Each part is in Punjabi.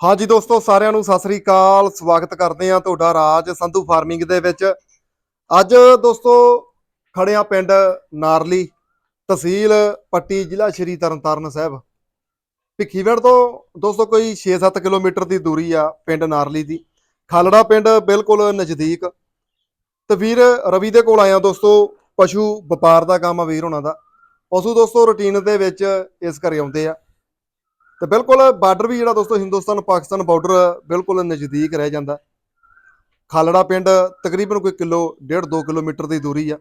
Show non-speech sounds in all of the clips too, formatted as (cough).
ਹਾਂਜੀ ਦੋਸਤੋ, ਸਾਰਿਆਂ ਨੂੰ ਸਤਿ ਸ੍ਰੀ ਅਕਾਲ। ਸਵਾਗਤ ਕਰਦੇ ਹਾਂ ਤੁਹਾਡਾ ਰਾਜ ਸੰਧੂ ਫਾਰਮਿੰਗ ਦੇ ਵਿੱਚ। ਅੱਜ ਦੋਸਤੋ, ਖੜੇ ਪਿੰਡ ਨਾਰਲੀ, ਤਹਿਸੀਲ ਪੱਟੀ, ਜ਼ਿਲ੍ਹਾ ਸ਼੍ਰੀ ਤਰਨਤਾਰਨ ਸਾਹਿਬ। ਭਿੱਖੀਵਿੰਡ ਤੋਂ ਦੋਸਤੋ, ਕੋਈ 6-7 ਕਿਲੋਮੀਟਰ ਦੀ ਦੂਰੀ ਆ ਪਿੰਡ ਨਾਰਲੀ ਦੀ। ਖਾਲੜਾ ਪਿੰਡ ਬਿਲਕੁਲ ਨਜ਼ਦੀਕ। ਤੇ ਵੀਰ ਰਵੀ ਦੇ ਕੋਲ ਆਇਆ ਦੋਸਤੋ, ਪਸ਼ੂ ਵਪਾਰ ਦਾ ਕੰਮ ਆ ਵੀਰ ਉਹਨਾਂ ਦਾ। ਪਸ਼ੂ ਦੋਸਤੋ, ਰੁਟੀਨ ਦੇ ਵਿੱਚ ਇਸ ਘਰੇ ਆਉਂਦੇ ਆ। ਤੇ ਬਿਲਕੁਲ ਬਾਰਡਰ ਵੀ ਜਿਹੜਾ ਦੋਸਤੋ ਹਿੰਦੁਸਤਾਨ ਪਾਕਿਸਤਾਨ ਬਾਰਡਰ ਬਿਲਕੁਲ ਨਜ਼ਦੀਕ ਰਹਿ ਜਾਂਦਾ। ਖਾਲੜਾ ਪਿੰਡ ਤਕਰੀਬਨ ਕੋਈ ਕਿਲੋ, ਡੇਢ 2 ਕਿਲੋਮੀਟਰ ਦੀ ਦੂਰੀ ਆ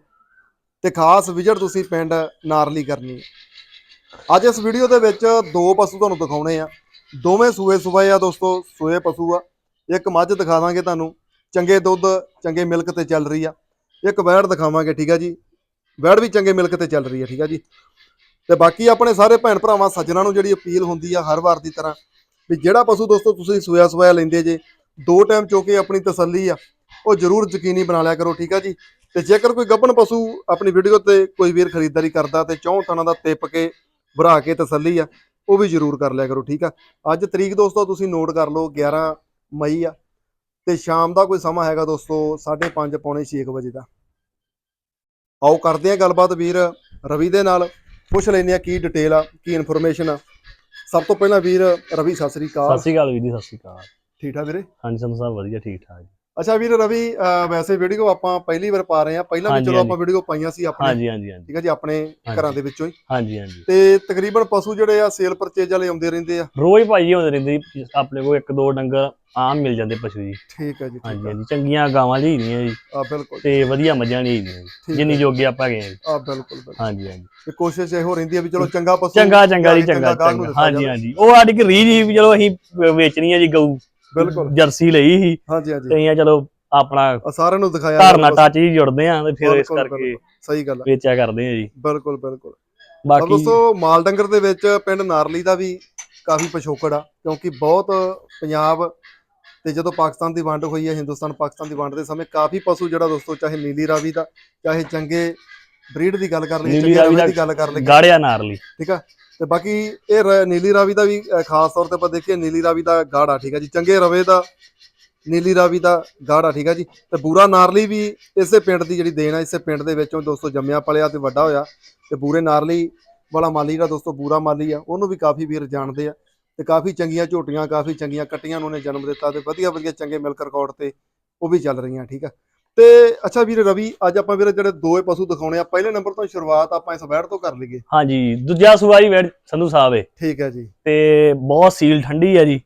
ਤੇ ਖਾਸ ਵਿਜ਼ਿਟ ਤੁਸੀਂ ਪਿੰਡ ਨਾਰਲੀ ਕਰਨੀ ਹੈ ਅੱਜ ਇਸ ਵੀਡੀਓ ਦੇ ਵਿੱਚ ਦੋ ਪਸ਼ੂ ਤੁਹਾਨੂੰ ਦਿਖਾਉਣੇ ਆ। ਦੋਵੇਂ ਸੂਏ ਸੂਏ ਆ ਦੋਸਤੋ, ਸੂਏ ਪਸ਼ੂ ਆ। ਇੱਕ ਮੱਝ ਦਿਖਾ ਦਾਂਗੇ ਤੁਹਾਨੂੰ। ਚੰਗੇ ਦੁੱਧ, ਚੰਗੇ ਮਿਲਕ ਤੇ ਚੱਲ ਰਹੀ ਆ। ਇੱਕ ਵੈੜ ਦਿਖਾਵਾਂਗੇ, ਠੀਕ ਆ ਜੀ। ਵੈੜ ਵੀ ਚੰਗੇ ਮਿਲਕ ਤੇ ਚੱਲ ਰਹੀ ਆ, ਠੀਕ ਆ ਜੀ। ਤੇ ਬਾਕੀ ਆਪਣੇ ਸਾਰੇ ਭੈਣ ਭਰਾਵਾਂ, ਸੱਜਣਾ ਨੂੰ ਜਿਹੜੀ ਅਪੀਲ ਹੁੰਦੀ ਆ ਹਰ ਵਾਰ ਦੀ ਤਰ੍ਹਾਂ ਵੀ ਜਿਹੜਾ ਪਸ਼ੂ ਦੋਸਤੋ ਤੁਸੀਂ ਸੋਇਆ ਸੋਇਆ ਲੈਂਦੇ ਜੇ, ਦੋ ਟਾਈਮ ਚੋ ਕੇ ਆਪਣੀ ਤਸੱਲੀ ਆ, ਉਹ ਜ਼ਰੂਰ ਯਕੀਨੀ ਬਣਾ ਲਿਆ ਕਰੋ, ਠੀਕ ਆ ਜੀ? ਤੇ ਜੇਕਰ ਕੋਈ ਗੱਭਣ ਪਸ਼ੂ ਆਪਣੀ ਵੀਡੀਓ ਤੇ ਕੋਈ ਵੀਰ ਖਰੀਦਦਾਰੀ ਕਰਦਾ ਤੇ ਚੌਂ ਤਣਾ ਦਾ ਤਿੱਪ ਕੇ ਭਰਾ ਕੇ ਤਸੱਲੀ ਆ, ਉਹ ਵੀ ਜ਼ਰੂਰ ਕਰ ਲਿਆ ਕਰੋ, ਠੀਕ ਆ? ਅੱਜ ਤਰੀਕ ਦੋਸਤੋ ਤੁਸੀਂ ਨੋਟ ਕਰ ਲਓ 11 ਮਈ ਆ, ਤੇ ਸ਼ਾਮ ਦਾ ਕੋਈ ਸਮਾਂ ਹੈਗਾ ਦੋਸਤੋ 5:30 ਪੌਣੇ 6 ਵਜੇ ਦਾ। ਆਓ ਕਰਦੇ ਆ ਗੱਲਬਾਤ ਵੀਰ ਰਵੀ ਦੇ ਨਾਲ। ਪੁੱਛ ਲੈਂਦੇ ਆ ਕੀ ਡਿਟੇਲ ਆ ਕੀ ਇਨਫੋਰਮੇਸ਼ਨ ਆ। ਸਭ ਤੋਂ ਪਹਿਲਾਂ ਵੀਰ ਰਵੀ ਸਤਿ ਸ੍ਰੀ ਸਤਿ ਅਕਾਲ ਸ਼੍ਰੀ ਅਕਾਲ ਵੀਰ ਜੀ ਸਤਿ ਸ਼੍ਰੀ ਅਕਾਲ। ਠੀਕ ਠਾਕ ਵੀਰੇ? ਹਾਂਜੀ ਸਾਹਿਬ ਵਧੀਆ ਠੀਕ ਠਾਕ ਜੀ। ਅੱਛਾ ਵੀਰ ਰਵੀ ਵੈਸੇ ਵੀਡੀਓ ਆਪਾਂ ਪਹਿਲੀ ਵਾਰ ਪਾ ਰਹੇ ਆ ਪਹਿਲਾਂ ਵੀ ਚਲੋ ਆਪਾਂ। ਵੀਡੀਓ ਪਾਈਆਂ ਸੀ ਆਪਣੇ ਹਾਂਜੀ ਹਾਂਜੀ ਹਾਂਜੀ। ਠੀਕ ਹੈ ਜੀ ਆਪਣੇ। ਘਰਾਂ ਦੇ ਵਿੱਚੋਂ ਹੀ। ਹਾਂਜੀ ਹਾਂਜੀ। ਤੇ ਤਕਰੀਬਨ ਪਸ਼ੂ ਜਿਹੜੇ ਆ ਸੇਲ ਪਰਚੇਜ ਵਾਲੇ ਆਉਂਦੇ ਰਹਿੰਦੇ ਆ। ਰੋਜ਼ ਭਾਈ ਹੁੰਦੇ ਰਹਿੰਦੇ ਜੀ ਆਪਣੇ ਕੋਲ ਇੱਕ ਦੋ ਡੰਗਰ ਆਮ ਮਿਲ ਜਾਂਦੇ ਪਸ਼ੂ ਜੀ। ਠੀਕ ਹੈ ਜੀ ਹਾਂਜੀ ਹਾਂਜੀ ਚੰਗੀਆਂ ਗਾਵਾਂ ਲਈ ਦੀਆਂ ਜੀ। ਆ ਬਿਲਕੁਲ। ਤੇ ਵਧੀਆ ਮੱਝਾਂ ਲਈ ਦੀਆਂ ਜੀ। ਠੀਕ ਜਿੰਨੀ। ਜੋਗੇ ਆਪਾਂ ਗਏ ਜੀ। ਆ ਬਿਲਕੁਲ ਹਾਂਜੀ ਹਾਂਜੀ। ਤੇ ਕੋਸ਼ਿਸ਼ ਇਹੋ ਰਹਿੰਦੀ ਆ ਵੀ ਚਲੋ ਚੰਗਾ ਪਸ਼ੂ ਚੰਗਾ ਚੰਗਾ ਜੀ ਜਾ ਚੰਗਾ ਹਾਂਜੀ। ਹਾਂਜੀ। ਉਹ ਸਾਡੀ ਕਿ ਰੀਝ ਵੀ ਚਲੋ ਅਸੀਂ ਵੇਚਣੀ ਹੈ ਜੀ ਗਊ। ਬਿਲਕੁਲ। ਜਰਸੀ ਲਈ ਸੀ। ਹਾਂਜੀ ਹਾਂਜੀ। ਤੇ ਅਸੀਂ ਚਲੋ ਆਪਣਾ ਸਾਰਿਆਂ ਨੂੰ ਦਿਖਾਇਆ ਪਸ਼ੂ। ਟੱਚ ਹੀ ਜੁੜਦੇ ਆ ਤੇ ਫਿਰ ਇਸ ਕਰਕੇ। ਸਹੀ ਗੱਲ ਵੇਚਿਆ ਕਰਦੇ ਆ ਜੀ। ਬਿਲਕੁਲ ਬਿਲਕੁਲ। ਬਾਕੀ ਦੋਸਤੋ ਮਾਲ ਡੰਗਰ ਦੇ ਵਿੱਚ ਪਿੰਡ ਨਾਰਲੀ ਦਾ ਵੀ ਕਾਫੀ ਪਿਛੋਕੜ ਆ ਕਿਉਂਕਿ ਬਹੁਤ ਪੰਜਾਬ ਤੇ ਜਦੋਂ ਪਾਕਿਸਤਾਨ ਦੀ ਵੰਡ ਹੋਈ ਹੈ ਹਿੰਦੁਸਤਾਨ ਪਾਕਿਸਤਾਨ ਦੀ ਵੰਡ ਦੇ ਸਮੇਂ ਕਾਫੀ ਪਸ਼ੂ ਜਿਹੜਾ ਦੋਸਤੋ ਚਾਹੇ ਨੀਲੀ ਰਾਵੀ ਦਾ ਚਾਹੇ ਚੰਗੇ ਬਰੀਡ ਦੀ ਗੱਲ ਕਰ ਨੀਲੀ ਚੰਗੇ ਰਾਵੀ ਦਾ ਗੱਲ ਕਰ ਲਈਏ। ਗਾੜਿਆ ਨਾਰਲੀ। ਠੀਕ ਆ? ਤੇ ਬਾਕੀ ਇਹ ਰ- ਨੀਲੀ ਰਾਵੀ ਦਾ ਵੀ ਖਾਸ ਤੌਰ ਤੇ ਆਪਾਂ ਦੇਖੀਏ, ਨੀਲੀ ਰਾਵੀ ਦਾ ਗਾੜਾ ਠੀਕ ਆ ਜੀ। ਚੰਗੇ ਰਵੇ ਦਾ ਨੀਲੀ ਰਾਵੀ ਦਾ ਗਾੜਾ ਠੀਕ ਆ ਜੀ। ਤੇ ਬੂਰਾ ਨਾਰਲੀ ਵੀ ਇਸੇ ਪਿੰਡ ਦੀ ਜਿਹੜੀ ਦੇਣ ਆ, ਇਸੇ ਪਿੰਡ ਦੇ ਵਿੱਚੋਂ ਦੋਸਤੋ ਜੰਮਿਆ ਪਲਿਆ ਤੇ ਵੱਡਾ ਹੋਇਆ। ਤੇ ਬੂਰੇ ਨਾਰਲੀ ਵਾਲਾ ਮਾਲੀ ਜਿਹੜਾ ਦੋਸਤੋ ਬੂਰਾ ਮਾਲੀ ਆ, ਉਹਨੂੰ ਵੀ ਕਾਫੀ ਵੀਰ ਜਾਣਦੇ ਆ। ਤੇ ਕਾਫੀ ਚੰਗੀਆਂ ਝੋਟੀਆਂ, ਕਾਫੀ ਚੰਗੀਆਂ ਕੱਟੀਆਂ ਨੂੰ ਉਹਨੇ ਜਨਮ ਦਿੱਤਾ ਤੇ ਵਧੀਆ ਵਧੀਆ ਚੰਗੇ ਮਿਲਕ ਰਿਕਾਰਡ ਤੇ ਉਹ ਵੀ ਚੱਲ ਰਹੀਆਂ ਠੀਕ ਆ। ਤੇ ਅੱਛਾ ਵੀਰ ਰਵੀ ਅੱਜ ਆਪਾਂ ਵੀਰ ਜਿਹੜੇ ਦੋਏ ਪਸ਼ੂ ਦਿਖਾਉਣੇ ਆ ਪਹਿਲੇ ਨੰਬਰ ਤੋਂ ਸ਼ੁਰੂਆਤ ਆਪਾਂ ਇਸ ਵੈੜ ਤੋਂ ਕਰ ਲਈਏ। ਹਾਂਜੀ ਦੂਜਾ ਸੂਆ ਜੀ ਵੇੜ ਸੰਧੂ ਸਾਹਿਬ ਏ। ਠੀਕ ਹੈ ਜੀ। ਤੇ ਬਹੁਤ ਸੀਲ ਠੰਡੀ ਹੈ ਜੀ।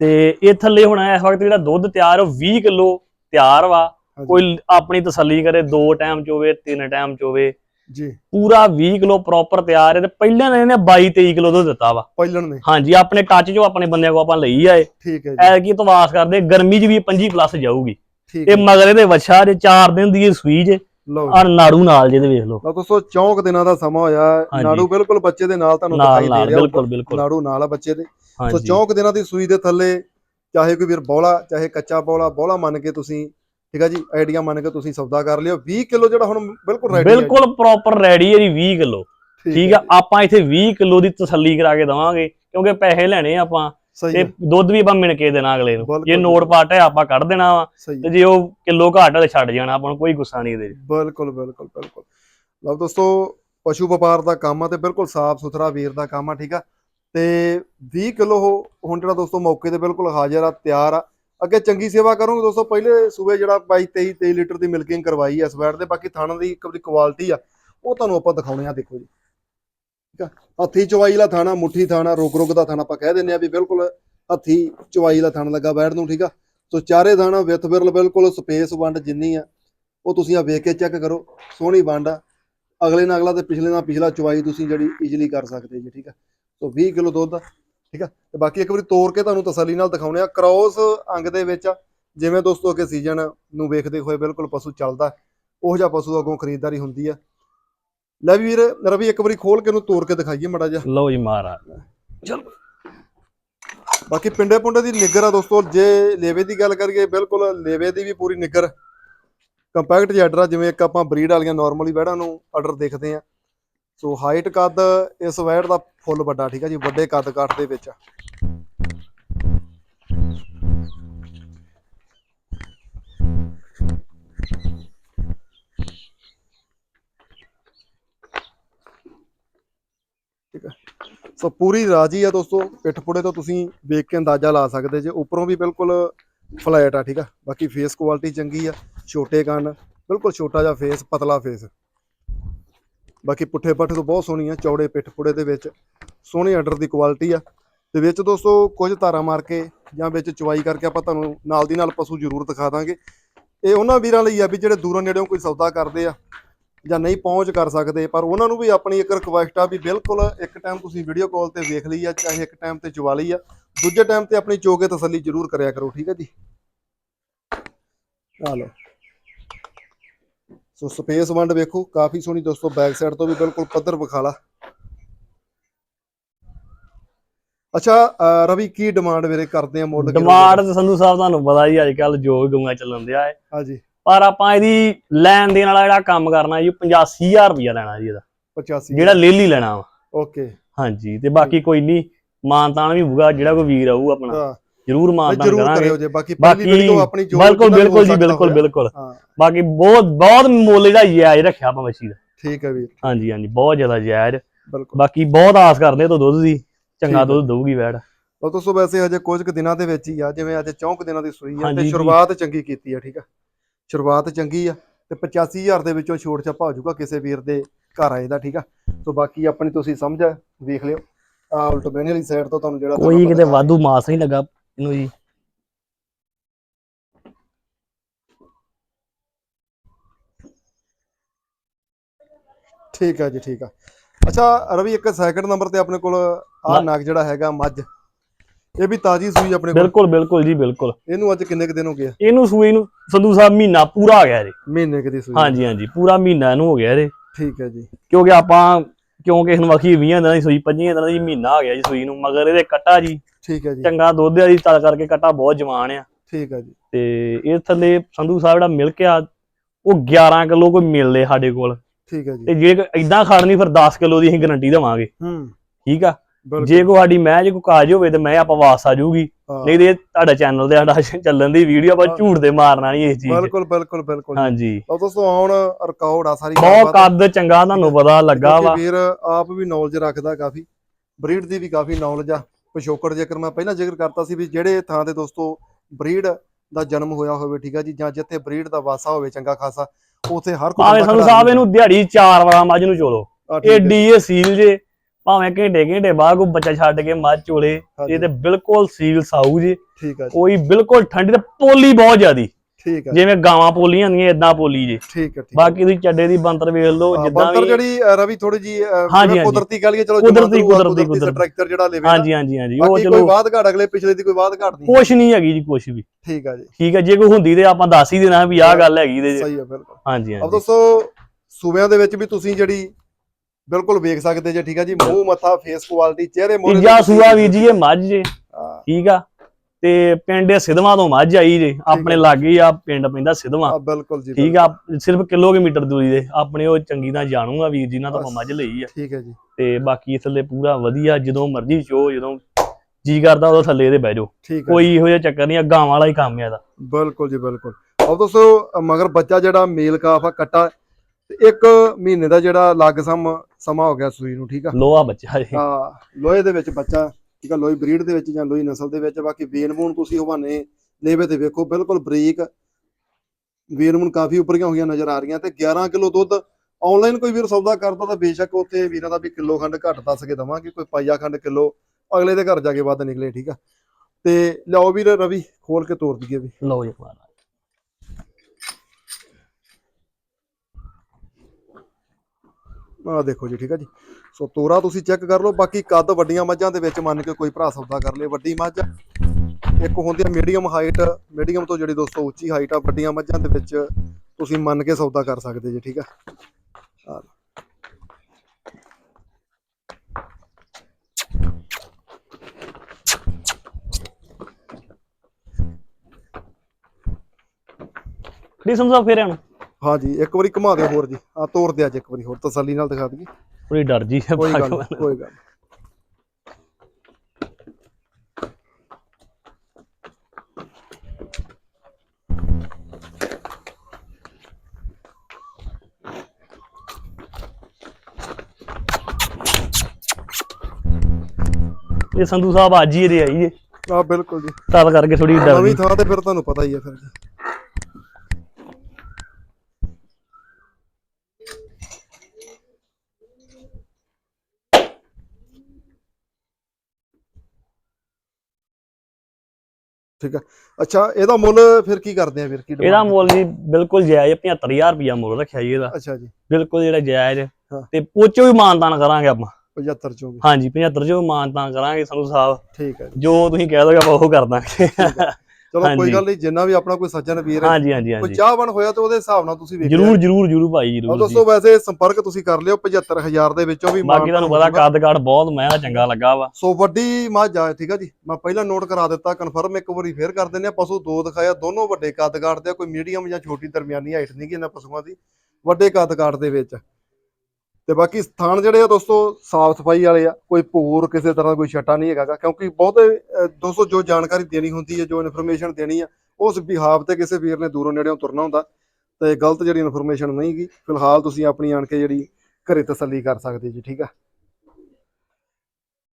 ਤੇ ਇਹ ਥੱਲੇ ਹੁਣ ਇਸ ਵਕਤ ਜਿਹੜਾ ਦੁੱਧ ਤਿਆਰ ਉਹ 20 ਕਿਲੋ ਤਿਆਰ ਵਾ। ਕੋਈ ਆਪਣੀ ਤਸੱਲੀ ਕਰੇ ਦੋ ਟਾਈਮ ਚ ਹੋਵੇ ਤਿੰਨ ਟਾਈਮ ਚ ਹੋਵੇ। ਜੀ। ਪੂਰਾ 20 ਕਿਲੋ ਪ੍ਰੋਪਰ ਤਿਆਰ ਹੈ ਤੇ ਪਹਿਲਾਂ ਨੇ ਇਹਨੇ 22 23 ਕਿਲੋ ਦੁੱਧ ਦਿੱਤਾ ਵਾ। ਪਹਿਲਣ ਨੇ। ਹਾਂਜੀ ਆਪਣੇ ਟੱਚ ਚੋਂ ਆਪਣੇ ਬੰਦਿਆਂ ਕੋ ਆਪਾਂ ਲਈ ਆਏ ਠੀਕ ਹੈ ਜੀ। ਐ ਕੀ ਤਵਾਸ ਕਰਦੇ ਗਰਮੀ 'ਚ ਵੀ 25 ਪਲੱਸ ਜਾਊਗੀ। ਤੇ ਮਗਰ ਇਹਦੇ ਵੱਛਾ ਜੇ 4 ਦਿਨ ਦੀ ਇਹ ਸੂਈ ਜੇ ਆ ਨਾੜੂ ਨਾਲ ਜਿਹਦੇ ਵੇਖ ਲਓ। ਲਓ ਦੋਸਤੋ ਚੌਂਕ ਦਿਨਾਂ ਦਾ ਸਮਾਂ ਹੋਇਆ। ਨਾੜੂ ਬਿਲਕੁਲ ਬੱਚੇ ਦੇ ਨਾਲ ਤੁਹਾਨੂੰ ਦਿਖਾਈ ਦੇ ਰਿਹਾ। ਬਿਲਕੁਲ ਬਿਲਕੁਲ। ਨਾੜੂ ਨਾਲ ਆ ਬੱਚੇ ਦੇ। ਸੋ ਚੌਂਕ ਦਿਨਾਂ ਦੀ ਸੂਈ ਦੇ ਥੱਲੇ ਚਾਹੇ ਕੋਈ ਵੀਰ ਬੋਲਾ ਚਾਹੇ ਕੱਚਾ ਬੋਲਾ ਬੋਲਾ ਮੰਨ ਕੇ ਤੁਸੀਂ ਠੀਕ ਹੈ ਜੀ ਆਈਡੀਆ ਮੰਨ ਕੇ ਤੁਸੀਂ ਸੌਦਾ ਕਰ ਲਿਓ। 20 ਕਿਲੋ ਜਿਹੜਾ ਹੁਣ ਬਿਲਕੁਲ ਰੈਡੀ ਬਿਲਕੁਲ ਪ੍ਰੋਪਰ ਰੈਡੀ ਹੈ ਜੀ 20 ਕਿਲੋ। ਠੀਕ ਆ ਆਪਾਂ ਇੱਥੇ 20 ਕਿਲੋ ਦੀ ਤਸੱਲੀ ਕਰਾ ਕੇ ਦਵਾਂਗੇ ਕਿਉਂਕਿ ਪੈਸੇ ਲੈਣੇ ਆ ਆਪਾਂ। ਤੇ ਦੁੱਧ ਵੀ ਆਪਾਂ ਮਿਣ ਕੇ ਦੇਣਾ ਅਗਲੇ ਨੂੰ। ਜੇ ਨੋਟ ਪਾਟ ਹੈ ਆਪਾਂ ਕੱਢ ਦੇਣਾ ਵਾ। ਤੇ ਜੇ ਉਹ ਕਿਲੋ ਘਾਟ ਤੇ ਛੱਡ ਜਾਣਾ ਆਪਾਂ ਨੂੰ ਕੋਈ ਗੁੱਸਾ ਨਹੀਂ ਇਹਦੇ। ਬਿਲਕੁਲ ਬਿਲਕੁਲ ਬਿਲਕੁਲ। ਲਓ ਦੋਸਤੋ ਪਸ਼ੂ ਵਪਾਰ ਦਾ ਕੰਮ ਆ ਤੇ ਬਿਲਕੁਲ ਸਾਫ਼ ਸੁਥਰਾ ਵੀਰ ਦਾ ਕੰਮ ਆ ਠੀਕ ਆ। ਤੇ 20 ਕਿਲੋ ਹੁਣ ਜਿਹੜਾ ਦੋਸਤੋ ਮੌਕੇ ਤੇ ਬਿਲਕੁਲ ਹਾਜ਼ਰ ਆ ਤਿਆਰ ਆ। ਅੱਗੇ ਚੰਗੀ ਸੇਵਾ ਕਰੋਗੇ ਦੋਸਤੋ ਪਹਿਲੇ ਸੂਬੇ ਜਿਹੜਾ 22 23 23 ਲੀਟਰ ਦੀ ਮਿਲਕਿੰਗ ਕਰਵਾਈ ਆ ਇਸ ਵੈਟ ਦੇ ਬਾਕੀ ਥਾਣਾ ਦੀ ਇੱਕ ਦੀ ਕੁਆਲਿਟੀ ਆ ਉਹ ਤੁਹਾਨੂੰ ਆਪਾਂ ਦਿਖਾਉਣੇ ਆ ਦੇਖੋ ਜੀ। ਹੱਥੀ ਚਵਾਈ ਵਾਲਾ ਥਾਣਾ ਮੁੱਠੀ ਥਾਣਾ ਰੁਕ ਰੁਕ ਦਾ ਥਾਣਾ ਆਪਾਂ ਕਹਿ ਦਿੰਦੇ ਆ ਵੀ ਬਿਲਕੁਲ ਹੱਥੀ ਚਵਾਈ ਵਾਲਾ ਥਾਣਾ ਲੱਗਾ ਵੈਟ ਨੂੰ ਠੀਕ ਆ? ਸੋ ਚਾਰੇ ਥਾਣਾ ਵਿਥ ਬਿਰਲ ਬਿਲਕੁਲ ਸਪੇਸ ਵੰਡ ਜਿੰਨੀ ਆ ਉਹ ਤੁਸੀਂ ਆ ਵੇਖ ਕੇ ਚੈੱਕ ਕਰੋ ਸੋਹਣੀ ਵੰਡ ਆ। ਅਗਲੇ ਨਾਲ ਅਗਲਾ ਤੇ ਪਿਛਲੇ ਨਾਲ ਪਿਛਲਾ ਚਵਾਈ ਤੁਸੀਂ ਜਿਹੜੀ ਈਜ਼ੀਲੀ ਕਰ ਸਕਦੇ ਜੀ ਠੀਕ ਆ? ਸੋ 20 ਕਿਲੋ ਦੁੱਧ ਆ, ਠੀਕ ਆ? ਤੇ ਬਾਕੀ ਇੱਕ ਵਾਰੀ ਤੋੜ ਕੇ ਤੁਹਾਨੂੰ ਤਸੱਲੀ ਨਾਲ ਦਿਖਾਉਣੇ ਆ ਕ੍ਰੋਸ ਅੰਗ ਦੇ ਵਿੱਚ ਜਿਵੇਂ ਦੋਸਤੋ ਅੱਗੇ ਸੀਜ਼ਨ ਨੂੰ ਵੇਖਦੇ ਹੋਏ ਬਿਲਕੁਲ ਪਸ਼ੂ ਚੱਲਦਾ ਉਹ ਜਿਹਾ ਪਸ਼ੂ ਅੱਗੋਂ ਖਰੀਦਦਾਰੀ ਹੁੰਦੀ ਆ। ਲੈ ਵੀ ਵੀਰ ਰਵੀ ਇੱਕ ਵਾਰੀ ਖੋਲ ਕੇ ਇਹਨੂੰ ਤੋੜ ਕੇ ਦਿਖਾਈਏ ਮੜਾ ਜਿਹਾ। ਲਓ ਜੀ ਮਹਾਰਾਜ। ਬਾਕੀ ਪਿੰਡੇ ਪੁੰਡੇ ਦੀ ਨਿੱਗਰ ਆ ਦੋਸਤੋ ਜੇ ਲੇਵੇ ਦੀ ਗੱਲ ਕਰੀਏ ਬਿਲਕੁਲ ਲੇਵੇ ਦੀ ਵੀ ਪੂਰੀ ਨਿੱਗਰ। ਕੰਪੈਕਟ ਜੈਡਰ ਆ ਜਿਵੇਂ ਇੱਕ ਆਪਾਂ ਬਰੀਡ ਵਾਲੀਆਂ ਨਾਰਮਲੀ ਵੈੜਾਂ ਨੂੰ ਆਰਡਰ ਦੇਖਦੇ ਆ। ਸੋ ਹਾਈਟ ਕੱਦ ਇਸ ਵੈੜ ਦਾ ਫੁੱਲ ਵੱਡਾ ਠੀਕ ਆ ਜੀ ਵੱਡੇ ਕੱਦ ਕਾਠ ਦੇ ਵਿੱਚ। ਆ ਸੋ ਪੂਰੀ ਰਾਜੀ ਆ ਦੋਸਤੋ ਪਿੱਠ ਪੁੜੇ ਤੋਂ ਤੁਸੀਂ ਵੇਖ ਕੇ ਅੰਦਾਜ਼ਾ ਲਾ ਸਕਦੇ ਜੇ। ਉੱਪਰੋਂ ਵੀ ਬਿਲਕੁਲ ਫਲੈਟ ਆ, ਠੀਕ ਆ? ਬਾਕੀ ਫੇਸ ਕੁਆਲਿਟੀ ਚੰਗੀ ਆ, ਛੋਟੇ ਕੰਨ, ਬਿਲਕੁਲ ਛੋਟਾ ਜਿਹਾ ਫੇਸ ਪਤਲਾ ਫੇਸ ਬਾਕੀ ਪੁੱਠੇ ਪੱਠੇ ਤੋਂ ਬਹੁਤ ਸੋਹਣੀ ਆ ਚੌੜੇ ਪਿੱਠ ਪੁੜੇ ਦੇ ਵਿੱਚ ਸੋਹਣੇ ਆਰਡਰ ਦੀ ਕੁਆਲਿਟੀ ਆ। ਤੇ ਵਿੱਚ ਦੋਸਤੋ, ਕੁਝ ਧਾਰਾ ਮਾਰ ਕੇ ਜਾਂ ਵਿੱਚ ਚੁਆਈ ਕਰਕੇ ਆਪਾਂ ਤੁਹਾਨੂੰ ਨਾਲ ਦੀ ਨਾਲ ਪਸ਼ੂ ਜ਼ਰੂਰ ਦਿਖਾ ਦਾਂਗੇ। ਇਹ ਉਹਨਾਂ ਵੀਰਾਂ ਲਈ ਆ ਵੀ ਜਿਹੜੇ ਦੂਰੋਂ ਨੇੜਿਓਂ ਕੋਈ ਸੌਦਾ ਕਰਦੇ ਆ। ਜਾਂ ਨਹੀਂ ਪਹੁੰਚ ਕਰ ਸਕਦੇ ਪਰ ਉਹਨਾਂ ਨੂੰ ਵੀ ਆਪਣੀ ਇੱਕ ਰਿਕੁਐਸਟ ਆ ਵੀ ਬਿਲਕੁਲ ਇੱਕ ਟਾਈਮ ਤੁਸੀਂ ਵੀਡੀਓ ਕਾਲ ਤੇ ਵੇਖ ਲਈ ਆ ਚਾਹੇ ਇੱਕ ਟਾਈਮ ਤੇ ਚਵਾ ਲਈ ਆ ਦੂਜੇ ਟਾਈਮ ਤੇ ਆਪਣੀ ਚੋਕੇ ਤਸੱਲੀ ਜ਼ਰੂਰ ਕਰਿਆ ਕਰੋ ਠੀਕ ਹੈ ਜੀ? ਲਓ ਸੋ ਸਪੇਸ ਵੰਡ ਵੇਖੋ ਕਾਫੀ ਸੋਹਣੀ ਦੋਸਤੋ ਬੈਕ ਸਾਈਡ ਤੋਂ ਵੀ ਬਿਲਕੁਲ ਪੱਧਰ ਵਿਖਾਲਾ। ਅੱਛਾ ਰਵੀ ਕੀ ਡਿਮਾਂਡ ਵੀਰੇ ਕਰਦੇ ਆ ਮੁੱਲ ਡਿਮਾਂਡ ਸੰਧੂ ਸਾਹਿਬ ਤੁਹਾਨੂੰ ਪਤਾ ਹੀ ਅੱਜ ਕੱਲ ਜੋ ਗਊਆਂ ਚੱਲਣ ਦਿਆ ਹੈ ਹਾਂਜੀ। ਪਰ ਆਪਾਂ ਇਹਦੀ ਲੈਣ ਦੇਣ ਵਾਲਾ ਜਿਹੜਾ ਕੰਮ ਕਰਨਾ ਜੀ ਉਹ 85000 ਰੁਪਇਆ ਲੈਣਾ ਜੀ ਇਹਦਾ। 85 ਜਿਹੜਾ ਲੇਲੀ ਲੈਣਾ ਵਾ। ਓਕੇ ਹਾਂਜੀ ਤੇ ਬਾਕੀ ਕੋਈ ਨਹੀਂ ਮਾਨਤਾਨ ਵੀ ਹੋਊਗਾ ਜਿਹੜਾ ਕੋਈ ਵੀਰ ਆਊ ਆਪਣਾ। ਜ਼ਰੂਰ ਮਾਨਤਾਨ ਕਰਾਂਗੇ। ਬਾਕੀ ਪਹਿਲੀ ਬਾਕੀ ਵੀਡੀਓ ਆਪਣੀ ਜੋ ਬਿਲਕੁਲ ਬਿਲਕੁਲ ਜੀ ਬਿਲਕੁਲ। ਬਿਲਕੁਲ। ਬਾਕੀ ਬਹੁਤ ਬਹੁਤ ਮੁੱਲ ਜਿਹੜਾ ਜਾਇਜ਼ ਰੱਖਿਆ ਆਪਾਂ ਮੱਛੀ ਦਾ। ਠੀਕ ਹੈ ਵੀਰ। ਹਾਂਜੀ ਹਾਂਜੀ ਬਹੁਤ ਜ਼ਿਆਦਾ ਜਾਇਜ਼। ਬਿਲਕੁਲ। ਬਾਕੀ ਬਹੁਤ ਆਸ ਕਰਦੇ ਤੋਂ ਦੁੱਧ ਦੀ ਚੰਗਾ। ਦੁੱਧ ਦਊਗੀ ਵੈੜ। ਉਹ ਦੋਸਤੋ ਵੈਸੇ ਹਜੇ ਕੁਝ ਕੁ ਦਿਨਾਂ ਦੇ ਵਿੱਚ ਹੀ ਆ ਜਿਵੇਂ ਅੱਜ ਚੌਂਕ ਦਿਨਾਂ ਦੀ ਸੂਈ ਆ ਤੇ। ਸ਼ੁਰੂਆਤ ਚੰਗੀ ਕੀਤੀ ਆ ਠੀਕ ਆ। ਸ਼ੁਰੂਆਤ ਚੰਗੀ ਆ ਤੇ 85000 ਦੇ ਵਿੱਚੋਂ ਛੋਟ ਛਾਪਾ ਹੋ ਜਾਊਗਾ ਕਿਸੇ ਵੀਰ ਦੇ ਘਰ ਆਏ ਦਾ ਠੀਕ ਆ? ਸੋ ਬਾਕੀ ਆਪਣੀ ਤੁਸੀਂ ਸਮਝ ਵੇਖ ਲਿਓ। ਆ ਉਲਟ ਬਹਿਣੇ ਵਾਲੀ ਸਾਈਡ ਤੋਂ ਤੁਹਾਨੂੰ ਜਿਹੜਾ ਕੋਈ ਕਿਤੇ ਵਾਧੂ ਮਾਸ ਨਹੀਂ ਲੱਗਾ ਇਹਨੂੰ ਜੀ। ਠੀਕ ਆ ਜੀ ਠੀਕ ਆ। ਅੱਛਾ ਰਵੀ ਇੱਕ ਸੈਕਿੰਡ ਨੰਬਰ ਤੇ ਆਪਣੇ ਕੋਲ ਆ ਨਗ ਜਿਹੜਾ ਹੈਗਾ ਮੱਝ। ਇਹ ਵੀ ਤਾਜੀ ਸੂਈ ਆਪਣੇ ਕੋਲ। ਬਿਲਕੁਲ ਬਿਲਕੁਲ ਜੀ ਬਿਲਕੁਲ। ਇਹਨੂੰ ਅੱਜ ਕਿੰਨੇ ਕੁ ਦਿਨ ਹੋ ਗਏ ਆ? ਇਹਨੂੰ ਸੂਈ ਨੂੰ ਸੰਧੂ ਸਾਹਿਬ ਮਹੀਨਾ ਪੂਰਾ ਆ ਗਿਆ ਜੀ ਮਹੀਨੇ ਕੁ ਦੀ ਸੂਈ। ਹਾਂਜੀ ਹਾਂਜੀ ਪੂਰਾ ਮਹੀਨਾ ਇਹਨੂੰ ਹੋ ਗਿਆ ਜੀ ਠੀਕ ਹੈ ਜੀ। ਕਿਉਂਕਿ ਆਪਾਂ ਕਿਉਂਕਿ ਇਹਨੂੰ ਵਖੀ 20 ਦਿਨਾਂ ਦੀ ਸੂਈ 25 ਦਿਨਾਂ ਦੀ ਮਹੀਨਾ ਆ ਗਿਆ ਜੀ ਸੂਈ ਨੂੰ ਮਗਰ ਇਹਦੇ ਕੱਟਾ ਜੀ। ਠੀਕ ਹੈ ਜੀ। ਚੰਗਾ ਦੁੱਧ ਆ ਜੀ ਤਲ ਕਰਕੇ ਕੱਟਾ ਬਹੁਤ ਜਵਾਨ ਆ। ਠੀਕ ਹੈ ਜੀ। ਤੇ ਇਹ ਥੱਲੇ ਸੰਧੂ ਸਾਹਿਬ ਜਿਹੜਾ ਮਿਲ ਕੇ ਆ ਉਹ 11 ਕਿਲੋ ਕੋਈ ਮਿਲ ਲੇ ਸਾਡੇ ਕੋਲ। ਠੀਕ ਹੈ ਜੀ। ਤੇ ਜੇ ਇਦਾਂ ਖੜਨੀ ਫਿਰ 10 ਕਿਲੋ ਦੀ ਅਸੀਂ ਗਾਰੰਟੀ ਦੇਵਾਂਗੇ। ਹੂੰ। ਠੀਕ ਆ? ਜੇ ਕੋ ਸਾਡੀ ਮੈਂ ਜੇ ਕੋ ਕਾਜ ਹੋਵੇ ਤੇ ਮੈਂ ਆਪਾਂ ਵਾਪਸ ਆ ਜਾਊਗੀ। ਹਾਂ, ਨਹੀਂ ਤੇ ਤੁਹਾਡਾ ਚੈਨਲ ਤੇ ਸਾਡਾ (laughs) ਚੱਲਣ ਦੀ ਵੀਡੀਓ ਆਪਾਂ। ਝੂਠ ਦੇ ਮਾਰਨਾ ਨਹੀਂ ਇਸ ਚੀਜ਼। ਬਿਲਕੁਲ ਬਿਲਕੁਲ ਬਿਲਕੁਲ। ਹਾਂਜੀ। ਉਹ ਦੋਸਤੋ ਆਉਣ ਰਿਕਾਰਡ ਆ ਸਾਰੀ ਬਹੁਤ। ਕੱਦ ਚੰਗਾ ਤੁਹਾਨੂੰ ਪਤਾ ਲੱਗਾ ਵਾ। ਵੀਰ ਆਪ ਵੀ ਨੌਲੇਜ ਰੱਖਦਾ ਕਾਫੀ। ਬਰੀਡ ਦੀ ਵੀ ਕਾਫੀ ਨੌਲੇਜ ਆ। ਪਿਛੋਕੜ ਜੇਕਰ ਮੈਂ ਪਹਿਲਾਂ ਜ਼ਿਕਰ ਕਰਤਾ ਸੀ ਵੀ ਜਿਹੜੇ ਥਾਂ ਤੇ ਦੋਸਤੋ ਬਰੀਡ ਦਾ ਜਨਮ ਹੋਇਆ ਹੋਵੇ ਠੀਕ ਆ ਜੀ ਜਾਂ ਜਿੱਥੇ ਬਰੀਡ ਦਾ ਵਾਸਾ ਹੋਵੇ ਚੰਗਾ ਖਾਸਾ ਉਥੇ ਹਰ ਕੋਈ ਸਾਨੂੰ ਸਾਹਿਬ। ਇਹਨੂੰ ਦਿਹਾੜੀ ਚਾਰ ਵਾਰਾਂ ਮੱਝ ਨੂੰ ਚੋਲੋ। ਇਹ ਸੀਲ ਜੇ। ਭਾਵੇਂ ਘੰਟੇ ਘੰਟੇ ਬਾਅਦ ਕੋਈ ਬੱਚਾ ਛੱਡ ਕੇ ਮੱਝ ਚੋਲੇ ਇਹ ਤੇ ਬਿਲਕੁਲ ਸੀਲ ਸਾਊ ਜੇ। ਠੀਕ ਆ ਜੀ। ਕੋਈ ਬਿਲਕੁਲ ਠੰਡੀ ਤੇ ਪੋਲੀ ਬਹੁਤ ਜ਼ਿਆਦੀ। ਠੀਕ ਆ। ਜਿਵੇਂ ਗਾਵਾਂ ਪੋਲੀਆਂ ਹੁੰਦੀਆਂ ਇਦਾਂ ਪੋਲੀ ਜੇ। ਠੀਕ ਆ ਠੀਕ ਆ। ਬਾਕੀ ਤੁਸੀਂ ਚੱਡੇ ਦੀ ਬੰਤਰ ਵੇਖ ਲਓ ਜਿੱਦਾਂ ਬੰਤਰ ਵੀ ਜਿਹੜੀ ਅ, ਰਵੀ ਥੋੜੀ ਜੀ। ਕੁਦਰਤੀ ਕਹ ਲਈਏ ਚਲੋ ਕੁਦਰਤੀ, ਆ, ਕੁਦਰਤੀ, ਕੁਦਰਤੀ। ਸਟਰਕਚਰ ਜਿਹੜਾ ਲੈਵੇ ਹਾਂਜੀ ਹਾਂਜੀ ਹਾਂਜੀ। ਉਹ ਬਾਕੀ ਕੋਈ ਚਲੋ ਬਾਤ ਘਾਟ ਅਗਲੇ ਪਿਛਲੇ ਦੀ ਕੋਈ ਬਾਤ ਘਾਟ ਨਹੀਂ। ਕੁਛ ਨਹੀਂ ਹੈਗੀ ਜੀ ਕੁਛ ਵੀ। ਠੀਕ ਆ ਜੀ। ਠੀਕ ਹੈ ਜੇ ਕੋਈ ਹੁੰਦੀ ਤੇ ਆਪਾਂ ਦੱਸ ਹੀ ਦੇਣਾ ਵੀ ਆਹ ਗੱਲ ਹੈਗੀ ਤੇ ਸਹੀ ਆ ਬਿਲਕੁਲ। ਹਾਂਜੀ ਅਬ ਹਾਂਜੀ ਦੋਸਤੋ ਸੂਬਿਆਂ ਦੇ ਵਿੱਚ ਵੀ ਤੁਸੀਂ ਜਿਹੜੀ ਬਿਲਕੁਲ ਵੇਖ ਸਕਦੇ ਜੇ ਠੀਕ ਆ ਜੀ? ਮੂੰਹ ਮੱਥਾ ਫੇਸ ਕੁਆਲਿਟੀ ਚਿਹਰੇ ਮੋਹਰੇ ਤੀਜਾ ਸੂਆ ਵੀਰ ਜੀ ਇਹ ਮੱਝ ਜੇ ਠੀਕ ਆ? ਤੇ ਪਿੰਡ ਸਿਧਵਾਂ ਤੋਂ ਮੱਝ ਆਈ ਜੇ ਆਪਣੇ। ਲਾਗੇ ਆ ਪਿੰਡ ਪੈਂਦਾ ਸਿਧਵਾਂ। ਬਿਲਕੁਲ ਜੀ ਠੀਕ ਆ ਸਿਰਫ ਕਿਲੋਮੀਟਰ ਦੂਰੀ ਦੇ ਆਪਣੇ ਉਹ ਚੰਗੀ ਤਾਂ ਜਾਣੂਗਾ ਵੀਰ ਜੀ ਨਾਲ ਤਾਂ ਮੱਝ ਲਈ ਆ। ਠੀਕ ਹੈ ਜੀ। ਤੇ ਬਾਕੀ ਥੱਲੇ ਪੂਰਾ ਵਧੀਆ ਜਦੋਂ ਮਰਜ਼ੀ ਚੋ ਜਦੋਂ ਜੀ ਕਰਦਾ ਉਦੋਂ ਥੱਲੇ ਇਹਦੇ ਬਹਿ ਜਾਓ। ਕੋਈ ਇਹੋ ਜਿਹਾ ਚੱਕਰ ਨਹੀਂ ਗਾਵਾਂ ਵਾਲਾ ਹੀ ਕੰਮ ਆ ਇਹਦਾ। ਬਿਲਕੁਲ ਜੀ ਬਿਲਕੁਲ। ਅਬ ਦੋਸਤੋ ਮਗਰ ਬੱਚਾ ਜਿਹੜਾ ਮੇਲ ਕਾਫ ਆ ਕੱਟਾ ਇੱਕ ਮਹੀਨੇ ਦਾ ਜਿਹੜਾ ਲੱਗ ਸਮ ਸਮਾਂ ਹੋ ਗਿਆ ਸੂਈ ਨੂੰ ਠੀਕ ਆ? ਲੋਹਾ ਬੱਚਾ ਇਹ। ਆ ਲੋਹੇ ਦੇ ਵਿੱਚ ਬੱਚਾ ਠੀਕ ਆ ਲੋਹੀ ਬਰੀਡ ਦੇ ਵਿੱਚ ਜਾਂ ਲੋਹੀ ਨਸਲ ਦੇ ਵਿੱਚ ਬਾਕੀ ਵੇਨ ਬੂਨ ਤੁਸੀਂ ਹਵਾਨੇ ਲੇਵੇ ਤੇ ਵੇਖੋ ਬਿਲਕੁਲ ਬਰੀਕ। ਵੇਨ ਬੂਨ ਕਾਫੀ ਉੱਪਰੀਆਂ ਹੋਈਆਂ ਨਜ਼ਰ ਆ ਰਹੀਆਂ ਤੇ 11 ਕਿਲੋ ਦੁੱਧ ਆਨਲਾਈਨ ਕੋਈ ਵੀਰ ਸੌਦਾ ਕਰਦਾ ਤਾਂ ਬੇਸ਼ੱਕ ਉੱਥੇ ਵੀਰਾਂ ਦਾ ਵੀ ਕਿਲੋ ਖੰਡ ਘੱਟ ਦੱਸ ਕੇ ਦਵਾਂਗੇ ਕੋਈ ਪਾਈਆ ਖੰਡ ਕਿਲੋ ਅਗਲੇ ਦੇ ਘਰ ਜਾ ਕੇ ਵੱਧ ਨਿਕਲੇ ਠੀਕ ਆ। ਤੇ ਲਿਆਓ ਵੀਰ ਰਵੀ ਖੋਲ ਕੇ ਤੋੜ ਦਈਏ ਵੀ। ਲਓ ਜੀ ਮਾਰਾ ਆ ਦੇਖੋ ਜੀ, ਠੀਕ ਹੈ ਜੀ। ਸੋ ਤੋਰਾ ਤੁਸੀਂ ਚੈੱਕ ਕਰ ਲਓ, ਬਾਕੀ ਕੱਦ ਵੱਡੀਆਂ ਮੱਝਾਂ ਦੇ ਵਿੱਚ ਮੰਨ ਕੇ ਕੋਈ ਭਰਾ ਸੌਦਾ ਕਰ ਲੇ, ਵੱਡੀ ਮੱਝ। ਇੱਕ ਹੁੰਦੀ ਹੈ ਮੀਡੀਅਮ ਹਾਈਟ ਮੀਡੀਅਮ ਤੋਂ ਜਿਹੜੀ ਦੋਸਤੋ ਉੱਚੀ ਹਾਈਟ ਆ, ਵੱਡੀਆਂ ਮੱਝਾਂ ਦੇ ਵਿੱਚ ਤੁਸੀਂ ਮੰਨ ਕੇ ਸੌਦਾ ਕਰ ਸਕਦੇ ਜੀ, ਠੀਕ ਆ। ਖੜੀ ਸਮਝਾ ਫੇਰ ਇਹਨੂੰ। ਹਾਂ ਜੀ ਇੱਕ ਵਾਰੀ ਘੁਮਾ ਦਿਓ ਹੋਰ ਜੀ। ਆ ਤੋੜ ਦਿਆ ਜੀ ਇੱਕ ਵਾਰੀ ਹੋਰ ਤਸੱਲੀ ਨਾਲ ਦਿਖਾ ਦਈਏ। ਥੋੜੀ ਡਰ ਜੀ ਹੈ ਕੋਈ ਗੱਲ। ਨੀ, ਕੋਈ ਗੱਲ ਨੀ। ਇਹ ਸੰਧੂ ਸਾਹਿਬ ਅੱਜ ਹੀ ਇਹਦੇ ਆਈ ਏ। ਆ ਬਿਲਕੁਲ ਜੀ। ਤਦ ਕਰਕੇ ਥੋੜੀ ਡਰ ਨਵੀਂ ਗਈ। ਥਾਂ ਤੇ ਫਿਰ ਤੁਹਾਨੂੰ ਪਤਾ ਹੀ ਹੈ ਫਿਰ। ਜੀ ਠੀਕ ਹੈ। ਅੱਛਾ ਇਹਦਾ ਮੁੱਲ ਫਿਰ ਕੀ ਕਰਦੇ ਆ ਫਿਰ? ਕੀ ਇਹਦਾ? ਮੁੱਲ ਜੀ ਬਿਲਕੁਲ ਜਾਇਜ਼ 75000 ਰੁਪਇਆ ਮੁੱਲ ਰੱਖਿਆ ਜੀ ਇਹਦਾ। ਅੱਛਾ ਜੀ। ਬਿਲਕੁਲ ਜਿਹੜਾ ਜਾਇਜ਼। ਤੇ ਪੋਚੋ ਵੀ ਮਾਨਤਾਨ ਕਰਾਂਗੇ ਆਪਾਂ। 75 ਚੋਂ ਹਾਂਜੀ 75 ਜੋ ਮਾਨਤਾਨ ਕਰਾਂਗੇ ਸੰਧੂ ਸਾਹਿਬ ਠੀਕ ਹੈ ਜੀ। ਜੋ ਤੁਸੀਂ ਕਹਿ ਦੋਗੇ ਆਪਾਂ ਉਹ ਕਰ ਦਾਂਗੇ। ਚਲੋ ਕੋਈ। ਗੱਲ ਨਹੀਂ ਜਿੰਨਾ ਵੀ ਆਪਣਾ ਕੋਈ ਸੱਜਣ ਵੀਰ ਹੈ ਹਾਂਜੀ ਹਾਂਜੀ ਕੋਈ ਹਾਂਜੀ ਚਾਹਵਾਨ ਹੋਇਆ ਤਾਂ ਉਹਦੇ ਹਿਸਾਬ ਨਾਲ ਤੁਸੀਂ ਵੇਖਿਓ ਜਰੂਰ ਜਰੂਰ ਜਰੂਰ ਭਾਈ ਜਰੂਰ ਜੀ ਦੋਸਤੋ ਵੈਸੇ ਸੰਪਰਕ ਤੁਸੀਂ ਕਰ ਲਿਓ 75000 ਦੇ ਵਿੱਚੋਂ ਵੀ ਬਾਕੀ ਤੁਹਾਨੂੰ ਪਤਾ। ਕੱਦ ਕਾਠ ਬਹੁਤ ਮਹਿੰਗਾ ਚੰਗਾ ਲੱਗਾ ਵਾ ਸੋ ਵੱਡੀ ਮੱਝ ਆ ਠੀਕ ਆ ਜੀ ਮੈਂ ਪਹਿਲਾਂ ਨੋਟ ਕਰਾ ਦਿੱਤਾ ਕਨਫਰਮ ਇੱਕ ਵਾਰੀ ਫੇਰ ਕਰ ਦਿੰਦੇ ਆ ਪਸ਼ੂ ਦੋ ਦਿਖਾਇਆ ਦੋਨੋਂ ਵੱਡੇ ਕੱਦ ਕਾਠ ਦੇ ਆ, ਕੋਈ ਮੀਡੀਅਮ ਜਾਂ ਛੋਟੀ ਦਰਮਿਆਨੀ ਹਾਈਟ ਨਹੀਂ ਗੀ ਇਹਨਾਂ ਪਸ਼ੂਆਂ ਦੀ ਵੱਡੇ ਕੱਦ ਕਾਠ ਦੇ ਵਿੱਚ ਤੇ ਬਾਕੀ ਸਥਾਨ ਜਿਹੜੇ ਆ ਦੋਸਤੋ, ਸਾਫ਼ ਸਫ਼ਾਈ ਵਾਲੇ ਆ, ਕੋਈ ਭੂਰ ਕਿਸੇ ਤਰ੍ਹਾਂ ਦਾ ਕੋਈ ਛੱਟਾ ਨਹੀਂ ਹੈਗਾ ਕਿਉਂਕਿ ਬਹੁਤੇ ਦੋਸਤੋ, ਜੋ ਜਾਣਕਾਰੀ ਦੇਣੀ ਹੁੰਦੀ ਹੈ, ਜੋ ਇਨਫੋਰਮੇਸ਼ਨ ਦੇਣੀ ਆ, ਉਸ ਬਿਹਾਵ ਤੇ ਕਿਸੇ ਵੀਰ ਨੇ ਦੂਰੋਂ ਨੇੜਿਓਂ ਤੁਰਨਾ ਹੁੰਦਾ ਤੇ ਗਲਤ ਜਿਹੜੀ ਇਨਫੋਰਮੇਸ਼ਨ ਨਹੀਂ ਗੀ, ਫਿਲਹਾਲ ਤੁਸੀਂ ਆਪਣੀ ਆਣ ਕੇ ਜਿਹੜੀ ਘਰੇ ਤਸੱਲੀ ਕਰ ਸਕਦੇ ਜੀ, ਠੀਕ ਆ?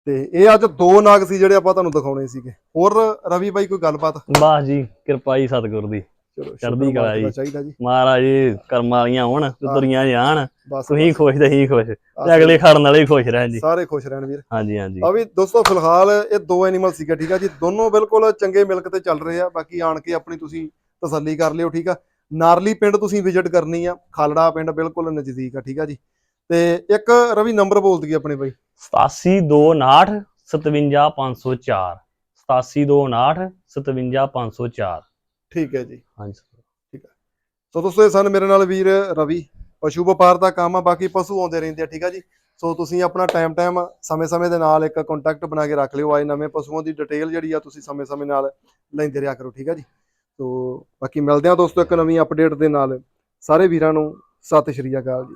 ਤੇ ਇਹ ਅੱਜ ਦੋ ਨਾਗ ਸੀ ਜਿਹੜੇ ਆਪਾਂ ਤੁਹਾਨੂੰ ਦਿਖਾਉਣੇ ਸੀਗੇ। ਹੋਰ ਰਵੀ ਬਾਈ ਕੋਈ ਗੱਲਬਾਤ? ਬਾਸ ਜੀ, ਕਿਰਪਾ ਹੀ ਸਤਿਗੁਰ ਦੀ। ਚਲੋ ਚੜ੍ਹਦੀ ਕਲਾ ਜੀ। ਚਾਹੀਦਾ ਜੀ। ਮਹਾਰਾਜ ਜੀ ਕਰਮਾਂ ਵਾਲੀਆਂ ਹੋਣ ਤੇ ਦੁਨੀਆਂ ਜਾਣ ਤੁਸੀਂ ਖੁਸ਼ ਤੇ ਹੀ ਖੁਸ਼। ਤੇ ਅਗਲੇ ਖੜਨ ਵਾਲੇ ਖੁਸ਼ ਰਹਿਣ ਜੀ। ਸਾਰੇ ਖੁਸ਼ ਰਹਿਣ ਵੀਰ। ਹਾਂਜੀ ਹਾਂਜੀ। ਆ ਵੀ ਦੋਸਤੋ ਫਿਲਹਾਲ ਇਹ ਦੋ ਐਨੀਮਲ ਸੀਗੇ ਠੀਕ ਆ ਜੀ। ਦੋਨੋਂ ਬਿਲਕੁਲ ਚੰਗੇ ਮਿਲਕ ਤੇ ਚੱਲ ਰਹੇ ਆ। ਬਾਕੀ ਆਣ ਕੇ ਆਪਣੀ ਤੁਸੀਂ ਤਸੱਲੀ ਕਰ ਲਿਓ ਠੀਕ ਆ। ਨਾਰਲੀ ਪਿੰਡ ਤੁਸੀਂ ਵਿਜ਼ਿਟ ਕਰਨੀ ਆ। ਖਾਲੜਾ ਪਿੰਡ ਬਿਲਕੁਲ ਨਜ਼ਦੀਕ ਆ ਠੀਕ ਆ ਜੀ। ਤੇ ਇੱਕ ਰਵੀ ਨੰਬਰ ਬੋਲ ਦਈਏ ਆਪਣੇ ਬਾਈ। 87259 57504 87259 57504 ਠੀਕ ਹੈ ਜੀ। ਹਾਂਜੀ ਸੋ ਦੋਸਤੋ ਇਹ ਸਨ ਮੇਰੇ ਨਾਲ ਵੀਰ ਰਵੀ। ਪਸ਼ੂ ਵਪਾਰ ਦਾ ਕੰਮ ਆ ਬਾਕੀ ਪਸ਼ੂ ਆਉਂਦੇ ਰਹਿੰਦੇ ਆ ਠੀਕ ਆ ਜੀ। ਸੋ ਤੁਸੀਂ ਆਪਣਾ ਟਾਈਮ ਟਾਈਮ ਸਮੇਂ-ਸਮੇਂ ਦੇ ਨਾਲ ਇੱਕ ਕੰਟੈਕਟ ਬਣਾ ਕੇ ਰੱਖ ਲਿਓ। ਆਏ ਨਵੇਂ ਪਸ਼ੂਆਂ ਦੀ ਡਿਟੇਲ ਜਿਹੜੀ ਆ ਤੁਸੀਂ ਸਮੇਂ-ਸਮੇਂ ਨਾਲ ਲੈਂਦੇ ਰਿਹਾ ਕਰੋ ਠੀਕ ਆ ਜੀ। ਸੋ ਬਾਕੀ ਮਿਲਦੇ ਆ ਦੋਸਤੋ ਇੱਕ ਨਵੀਂ ਅਪਡੇਟ ਦੇ ਨਾਲ। ਸਾਰੇ ਵੀਰਾਂ ਨੂੰ ਸਤਿ ਸ਼੍ਰੀ ਅਕਾਲ ਜੀ।